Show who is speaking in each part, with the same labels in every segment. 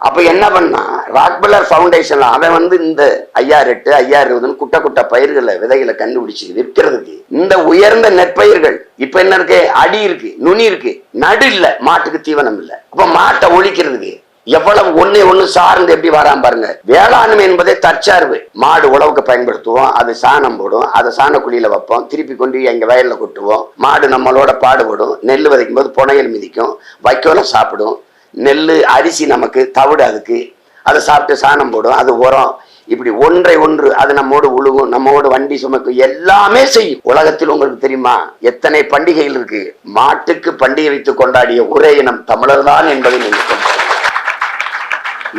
Speaker 1: அப்ப என்ன பண்ணான் ராக்பெல்லர் ஃபவுண்டேஷன்ல அவன் வந்து இந்த ஐயா எட்டு ஐயா இருபதுன்னு குட்ட குட்ட பயிர்களை விதைகளை கண்டுபிடிச்சு விற்கிறதுக்கு இந்த உயர்ந்த நெற்பயிர்கள் இப்ப என்ன இருக்கு? அடி இருக்கு நுனி இருக்கு நடு இல்ல மாட்டுக்கு தீவனம் இல்ல. அப்ப மாட்டை ஒழிக்கிறதுக்கு எவ்வளவு ஒண்ணே ஒண்ணு சார்ந்து எப்படி வராம பாருங்க. வேளாண்மை என்பதே தற்சார்பு. மாடு உழவுக்கு பயன்படுத்துவோம் அது சாணம் போடும் அதை சாணக்குழியில வைப்போம் திருப்பி கொண்டு எங்க வயல்ல கொட்டுவோம். மாடு நம்மளோட பாடுபடும் நெல் விதைக்கும் போது புனையல் மிதிக்கும் வைக்கோல சாப்பிடும். நெல் அரிசி நமக்கு தவிடு அதுக்கு. அதை சாப்பிட்டு சாணம் போடும். அது உரம். இப்படி ஒன்றை ஒன்று அது நம்மோடு உழுகும் நம்மோடு வண்டி சுமக்கும் எல்லாமே செய்யும். உலகத்தில் உங்களுக்கு தெரியுமா? எத்தனை பண்டிகைகள் இருக்கு? மாட்டுக்கு பண்டிகை வைத்து கொண்டாடிய ஒரே இனம் தமிழர் தான் என்பதை நீங்கள்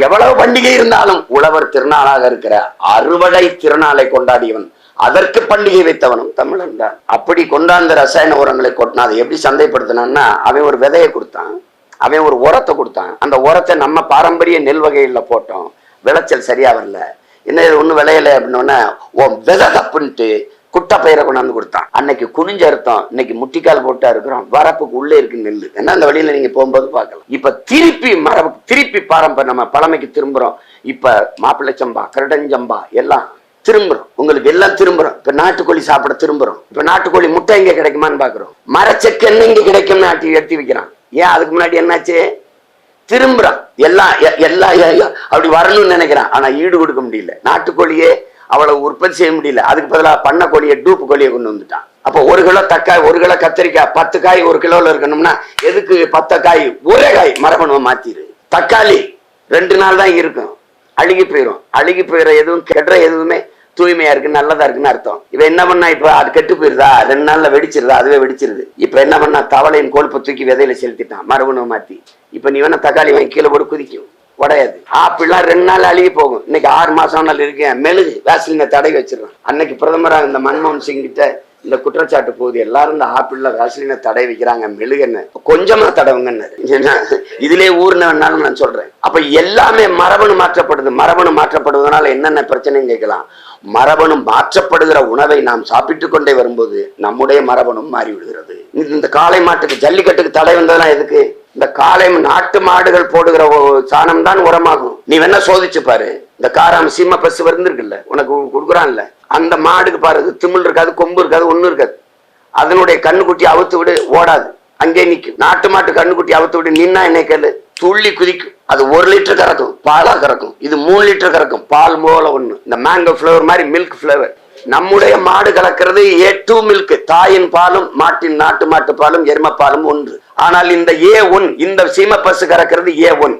Speaker 1: எவ்வளவு பண்டிகை இருந்தாலும் உழவர் திருநாளாக இருக்கிற அறுவடை திருநாளை கொண்டாடியவன் அதற்கு பண்டிகை வைத்தவனும் தமிழன் தான். அப்படி கொண்டாந்த ரசாயன உரங்களை கொட்டினா அதை எப்படி சந்தைப்படுத்தினான்னா அவன் ஒரு விதையை கொடுத்தான். அவன் ஒரு உரத்தை கொடுத்தான். அந்த உரத்தை நம்ம பாரம்பரிய நெல் வகையில் போட்டோம். விளைச்சல் சரியாக வரல. என்ன இது ஒன்றும் விளையலை அப்படின்னோடனே ஓ விதை தப்புன்ட்டு குட்டை பயிரை கொண்டாந்து கொடுத்தான். அன்னைக்கு குனிஞ்ச அர்த்தம் இன்னைக்கு முட்டிக்கால் போட்டா இருக்கிறோம் வரப்புக்கு உள்ளே இருக்கு நெல் என்ன அந்த வழியில நீங்க போகும்போது பார்க்கலாம். இப்ப திருப்பி மரபு திருப்பி பாரம்பரிய நம்ம பழமைக்கு திரும்புறோம். இப்ப மாப்பிள்ளை சம்பா கரடஞ்சம்பா எல்லாம் திரும்புறோம். உங்களுக்கு எல்லாம் திரும்புறோம். இப்ப நாட்டுக்கோழி சாப்பிட திரும்புறோம். இப்ப நாட்டுக்கோழி முட்டை எங்க கிடைக்குமான்னு பாக்குறோம் மரச்செக்கு என்ன இங்க கிடைக்கும்னு ஆட்டி எடுத்து வைக்கிறான். ஏன் அதுக்கு முன்னாடி என்னாச்சு? திரும்புறான். எல்லாம் எ- அப்படி வரணும்னு நினைக்கிறான். ஆனா ஈடு கொடுக்க முடியல. நாட்டுக்கோழியே அவ்வளவு உற்பத்தி செய்ய முடியல. அதுக்கு பதிலாக பண்ண கோழியை டூப்பு கோழியை கொண்டு வந்துட்டான். அப்போ ஒரு கிலோ தக்காய் ஒரு கிலோ கத்திரிக்காய் பத்து காய் ஒரு கிலோல இருக்கணும்னா எதுக்கு பத்து காய் ஒரே காய் மரபணுவை மாத்திரு. தக்காளி ரெண்டு நாள் தான் இருக்கும். அழுகி போயிடும் அழுகி போயிடுற எதுவும் கெடுற எதுவுமே தூய்மையா இருக்கு நல்லதா இருக்குன்னு அர்த்தம். இவன் என்ன பண்ணா இப்ப அது கெட்டு போயிருதா? ரெண்டு நாள்ல வெடிச்சிருதா? அதுவே வெடிச்சிருது. இப்ப என்ன பண்ணா? தவளையின் கொழுப்பை தூக்கி விதையில செலுத்திட்டான். மரபணு மாத்தி. இப்ப நீ வேணா தக்காளி வாங்கி கீழே போட்டு குதிக்கும். உடையாது. ஆப்பிள்லாம் ரெண்டு நாள் அழுகி போகும். இன்னைக்கு ஆறு மாசம் நாள் இருக்கேன். மெழுகு வேஸ்லினை தடவி வச்சிருவேன் அன்னைக்கு பிரதமரா இந்த மன்மோகன் சிங் கிட்ட இந்த குற்றச்சாட்டு போகுது. எல்லாரும் இந்த ஆப்பிள்ல வேஸ்லினை தடவி வைக்கிறாங்க. மெழுகுன்னு? கொஞ்சமா தடவுங்கன்னு இதுலயே ஊர்னவனாலும் நான் சொல்றேன். அப்ப எல்லாமே மரபணு மாற்றப்படுது. மரபணு மாற்றப்படுவதனால என்னென்ன பிரச்சனைன்னு கேட்கலாம். மரபணு மாற்றப்படுகிற உணவை நாம் சாப்பிட்டு கொண்டே வரும்போது நம்முடைய மரபணும் மாறி விடுகிறது இந்த- இந்த காளை மாட்டுக்கு ஜல்லிக்கட்டுக்கு தடை வந்ததுலாம் எதுக்கு? இந்த காளை நாட்டு மாடுகள் போடுகிற சாணம் தான் உரமாகும். நீ வேணா சோதிச்சு பாரு. இந்த காராம சீம பசு வருந்துருக்குல்ல உனக்கு கொடுக்குறான்ல. அந்த மாடுக்கு பாரு திமிழ் இருக்காது கொம்பு இருக்காது ஒண்ணும் இருக்காது. அதனுடைய கண்ணுக்குட்டி அவுத்து விடு ஓடாது. அங்கே நிற்கும் நாட்டு மாட்டு கண்ணுக்குட்டி அவுத்து விடு. நின்னா என்ன கேளு? துள்ளி குதிக்கும் அது ஒரு லிட்டர் கறக்கும் பாலாக கறக்கும். இது மூணு லிட்டர் கறக்கும். பால் போல ஒன்று இந்த மேங்கோ ஃப்ளேவர் மாதிரி மில்க் ஃப்ளேவர் நம்முடைய மாடு கலக்கிறது ஏ டூ மில்க் தாயின் பாலும் மாட்டின் நாட்டு மாட்டு பாலும் எரும பாலும் ஒன்று. ஆனால் இந்த ஏ ஒன் இந்த சீம பசு கறக்கிறது ஏ ஒன்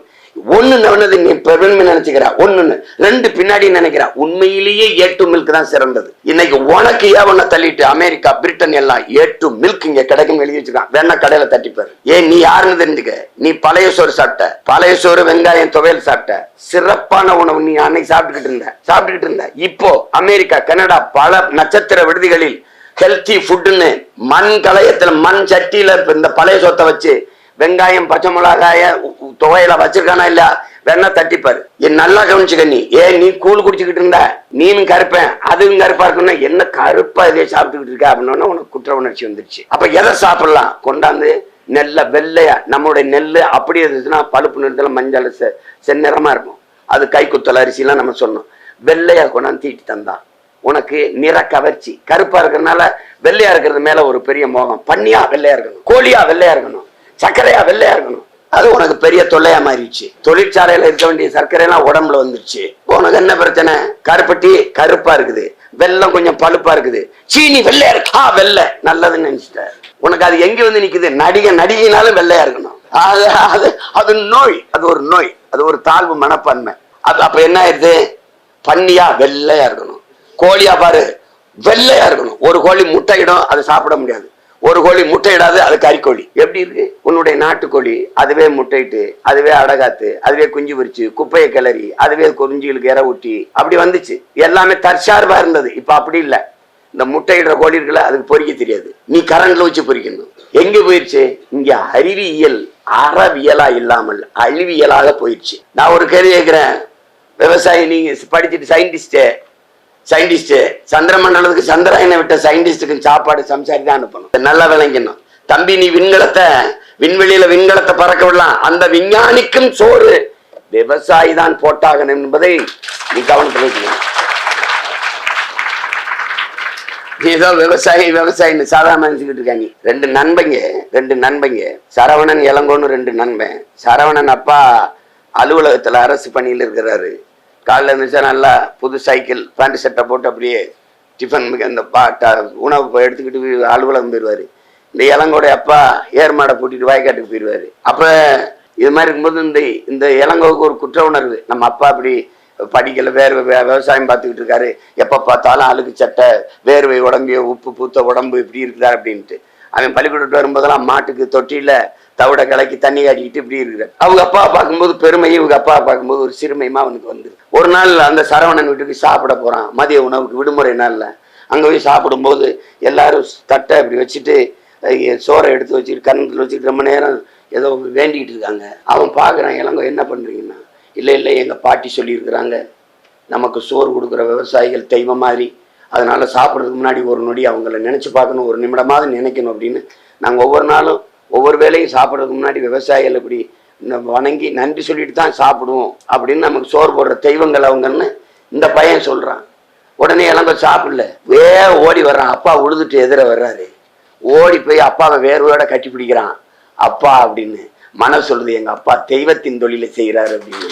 Speaker 1: ஒண்ணு நவனது நீ பெருமை நினைச்சுக்கிறா ஒண்ணுன்னு. ரெண்டு பின்னாடி நினைக்கிறா. உண்மையிலேயே ஏ டு மில்க் தான் சிறந்தது. இன்னைக்கு உனக்கு ஏன் ஒன்ன தள்ளிட்டு அமெரிக்கா பிரிட்டன் எல்லாம் ஏ டு மில்க் இங்க கிடைக்கும் எழுதி வச்சிருக்கான். வேணா கடையில தட்டிப்பாரு ஏன் நீ யாருன்னு தெரிஞ்சுக்க? நீ பழைய சோறு சாப்பிட்ட. பழைய சோறு வெங்காயம் துவையல் சாப்பிட்ட. சிறப்பான உணவு நீ அன்னைக்கு சாப்பிட்டுக்கிட்டு இருந்த. சாப்பிட்டுக்கிட்டு இருந்த. இப்போ அமெரிக்கா கனடா பல நட்சத்திர விடுதிகளில் ஹெல்த்தி ஃபுட்டுன்னு மண் கலையத்துல மண் சட்டியில இந்த பழைய சொத்தை வச்சு வெங்காயம் பச்சை மிளகாய துவையில வச்சிருக்கானா இல்ல வேணா தட்டிப்பாரு. என் நல்லா கவனிச்சுக்க நீ. ஏன் நீ கூழ் குடிச்சுக்கிட்டு இருந்த? நீனும் கருப்பேன். அதுவும் கருப்பா இருக்குன்னா என்ன கருப்பா இதே சாப்பிட்டுக்கிட்டு இருக்க அப்படின்னா உனக்கு குற்ற உணர்ச்சி வந்துருச்சு. அப்ப எதை சாப்பிடலாம்? கொண்டாந்து நெல்ல வெள்ளையா நம்மளுடைய நெல் அப்படி இருந்துச்சுன்னா பழுப்பு நிறத்துல மஞ்சள் செ- செந்நிறமா இருக்கும். அது கை குத்தல் அரிசிலாம் நம்ம சொன்னோம். வெள்ளையா கொண்டாந்து தீட்டி தந்தான். உனக்கு நிற கவர்ச்சி. கருப்பா இருக்கிறதுனால வெள்ளையா இருக்கிறது மேல ஒரு பெரிய மோகம். பண்ணியா வெள்ளையா இருக்கணும். கோழியா வெள்ளையா இருக்கணும். சர்க்கரையா வெள்ளையா இருக்கணும். அது உனக்கு பெரிய தொல்லையா மாறிடுச்சு. தொழிற்சாலையில இருக்க வேண்டிய சர்க்கரையெல்லாம் உடம்புல வந்துருச்சு. உனக்கு என்ன பிரச்சனை? கருப்பட்டி கருப்பா இருக்குது. வெள்ளம் கொஞ்சம் பழுப்பா இருக்குது. சீனி வெள்ளையா இருக்கா வெள்ளை. நல்லதுன்னு நினைச்சிட்ட. உனக்கு அது எங்க வந்து நிக்குது? நடிகை நடிகைனாலும் வெள்ளையா இருக்கணும். அது அது அது நோய். அது ஒரு நோய். அது ஒரு தாழ்வு மனப்பான்மை. அது அப்ப என்ன ஆயிடுது? பன்னியா வெள்ளையா இருக்கணும். கோழியா பாரு வெள்ளையா இருக்கணும். ஒரு கோழி முட்டையிடும் அது சாப்பிட முடியாது. ஒரு கோழி முட்டையிடாது அது கறிக்கோழி. எப்படி இருக்கு? உன்னுடைய நாட்டுக்கோழி அதுவே முட்டையிட்டு அதுவே அடகாத்து அதுவே குஞ்சு பொறிச்சு குப்பையை கிளறி அதுவே குறிஞ்சிகளுக்கு இற ஊட்டி அப்படி வந்துச்சு. எல்லாமே தற்சார்பா இருந்தது. இப்ப அப்படி இல்லை. இந்த முட்டையிடுற கோழி இருக்குல்ல அதுக்கு பொறிக்க தெரியாது. நீ கரண்ட்ல வச்சு பொறிக்கணும். எங்க போயிடுச்சு இங்க அறிவியல் அறவியலா இல்லாமல் அழிவியலாக போயிடுச்சு நான் ஒரு கேள்வி கேட்கிறேன். விவசாயி நீங்க படிச்சுட்டு சயின்டிஸ்டே சயின்டிஸ்ட் சந்திர மண்டலத்துக்கு சந்திராயனை விட்ட சயின்டிஸ்டுக்கு சாப்பாடு சம்சாரி தான் அனுப்பணும். நல்லா விளங்கணும் தம்பி நீ விண்கலத்தை விண்வெளியில விண்கலத்தை பறக்க விடலாம். அந்த விஞ்ஞானிக்கும் சோறு. விவசாயி தான் போட்டாகணும் என்பதை நீ கவனத்தில் வச்சுக்கணும். ஏதோ விவசாயி விவசாயின்னு சாதாரண நினைச்சுக்கிட்டு இருக்காங்க ரெண்டு நண்பங்க ரெண்டு நண்பங்க. சரவணன் இளங்கோன்னு ரெண்டு நண்பன். சரவணன் அப்பா அலுவலகத்துல அரசு பணியில் இருக்கிறாரு. காலைல இருந்துச்சா நல்லா புது சைக்கிள் பேண்ட் சட்டை போட்டு அப்படியே டிஃபன் இந்த பாட்டா உணவு எடுத்துக்கிட்டு அலுவலகம் போயிடுவாரு இந்த இளங்கோடைய அப்பா ஏர்மாடை பூட்டிட்டு வாய்க்காட்டுக்கு போயிடுவாரு அப்போ இது மாதிரி இருக்கும்போது இந்த இந்த இளங்கோவுக்கு ஒரு குற்ற உணர்வு. நம்ம அப்பா அப்படி படிக்கல வேர்வை விவசாயம் பார்த்துக்கிட்டு இருக்காரு. எப்போ பார்த்தாலும் அழுக்கு சட்டை வேர்வை உடம்பு உப்பு பூத்த உடம்பு இப்படி இருக்கிறார் அப்படின்ட்டு. அவன் பள்ளிக்கூடத்து வரும்போதெல்லாம் மாட்டுக்கு தொட்டியில் தவிட கலக்கி தண்ணி காட்டிக்கிட்டு இப்படி இருக்கிறார். அவங்க அப்பா பார்க்கும்போது பெருமையும் இவங்க அப்பா பார்க்கும்போது ஒரு சிறுமையுமா அவனுக்கு வந்து ஒரு நாள் அந்த சரவணன் வீட்டுக்கு சாப்பிட போகிறான் மதிய உணவுக்கு விடுமுறை நாளில். அங்கே போய் சாப்பிடும்போது எல்லாரும் தட்டை இப்படி வச்சுட்டு சோறை எடுத்து வச்சுட்டு கண்ணத்தில் வச்சுட்டு ரொம்ப நேரம் ஏதோ வேண்டிக்கிட்டு இருக்காங்க. அவன் பார்க்குறான் இளங்கோ என்ன பண்ணுறீங்கன்னா இல்லை இல்லை எங்கள் பாட்டி சொல்லியிருக்கிறாங்க. நமக்கு சோறு கொடுக்குற விவசாயிகள் தெய்வம் மாதிரி அதனால் சாப்பிட்றதுக்கு முன்னாடி ஒரு நொடி அவங்கள நினச்சி பார்க்கணும் ஒரு நிமிடமாவது நினைக்கணும் அப்படின்னு நாங்கள் ஒவ்வொரு நாளும் ஒவ்வொரு வேலையும் சாப்பிட்றதுக்கு முன்னாடி விவசாயிகள் இப்படி வணங்கி நன்றி சொல்லிட்டு தான் சாப்பிடுவோம் அப்படின்னு நமக்கு சோறு போடுற தெய்வங்கள் அவங்கன்னு இந்த பையன் சொல்கிறான் உடனே இளங்க சாப்பிடல. வே ஓடி வர்றான். அப்பா உழுதுட்டு எதிர வர்றாரு. ஓடி போய் அப்பாவை வேர்வையோட கட்டி பிடிக்கிறான். அப்பா அப்படின்னு மன சொல்லுது எங்கள் அப்பா தெய்வத்தின் தொழிலை செய்கிறாரு அப்படின்னு.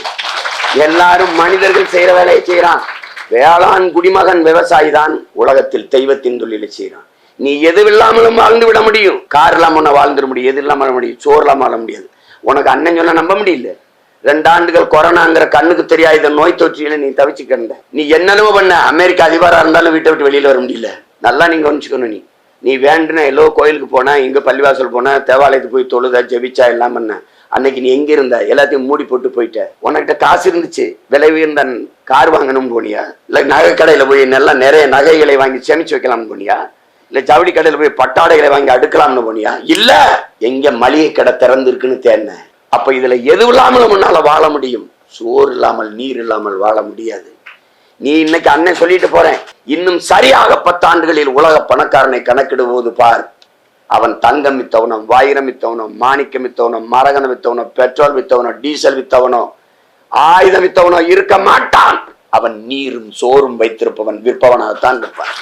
Speaker 1: எல்லாரும் மனிதர்கள் செய்கிற வேலையை செய்கிறான் வேளாண் குடிமகன் விவசாயி தான் உலகத்தில் தெய்வத்தின் தொழிலை செய்கிறான் நீ எது இல்லாமலும் வாழ்ந்து விட முடியும். கார் இல்லாமல் உன்னை வாழ்ந்துட முடியும். எது இல்லாமல் வாழ முடியும். சோறு இல்லாமல் வாழ முடியாது. உனக்கு அண்ணன் சொன்னா நம்ப முடியல. ரெண்டு ஆண்டுகள் கொரோனாங்கிற கண்ணுக்கு தெரியாத நோய் தொற்றியில நீ தவிச்சு கிடந்த. நீ என்னென்னமோ பண்ண. அமெரிக்கா அதிபரா இருந்தாலும் வீட்டை விட்டு வெளியில வர முடியல. நல்லா நீங்க கவனிச்சுக்கணும் நீ. நீ வேண்டுன எல்லோ கோயிலுக்கு போன இங்க பள்ளிவாசல் போன தேவாலயத்துக்கு போய் தொழுத ஜெபிச்சா எல்லாம் பண்ண. அன்னைக்கு நீ எங்க இருந்த? எல்லாத்தையும் மூடி போட்டு போயிட்ட. உனக்கிட்ட காசு இருந்துச்சு. விலை உயர்ந்த கார் வாங்கணும் போனியா? இல்ல நகை கடையில போய் நல்லா நிறைய நகைகளை வாங்கி சேமிச்சு வைக்கலாம்னு போனியா? இல்ல ஜவுளி கடையில போய் பட்டாடைகளை வாங்கி அடுக்கலாம்னு போனியா? இல்ல எங்க மளிகை கடை திறந்து இருக்குன்னு தேடின. அப்ப இதுல எது இல்லாமல் உன்னால வாழ முடியும். சோறு இல்லாமல் நீர் இல்லாமல் வாழ முடியாது. நீ இன்னைக்கு அண்ணன் சொல்லிட்டு போறேன். இன்னும் சரியாக பத்தாண்டுகளில் உலக பணக்காரனை கணக்கிடுவது பார். அவன் தங்கம் வித்தவனோ வைரம் வித்தவனோ மாணிக்கம் வித்தவனோ மரகணம் வித்தவனோ பெட்ரோல் வித்தவனோ டீசல் வித்தவனோ ஆயுதம் வித்தவனோ இருக்க மாட்டான். அவன் நீரும் சோறும் வைத்திருப்பவன் விற்பவனாகத்தான் இருப்பான்.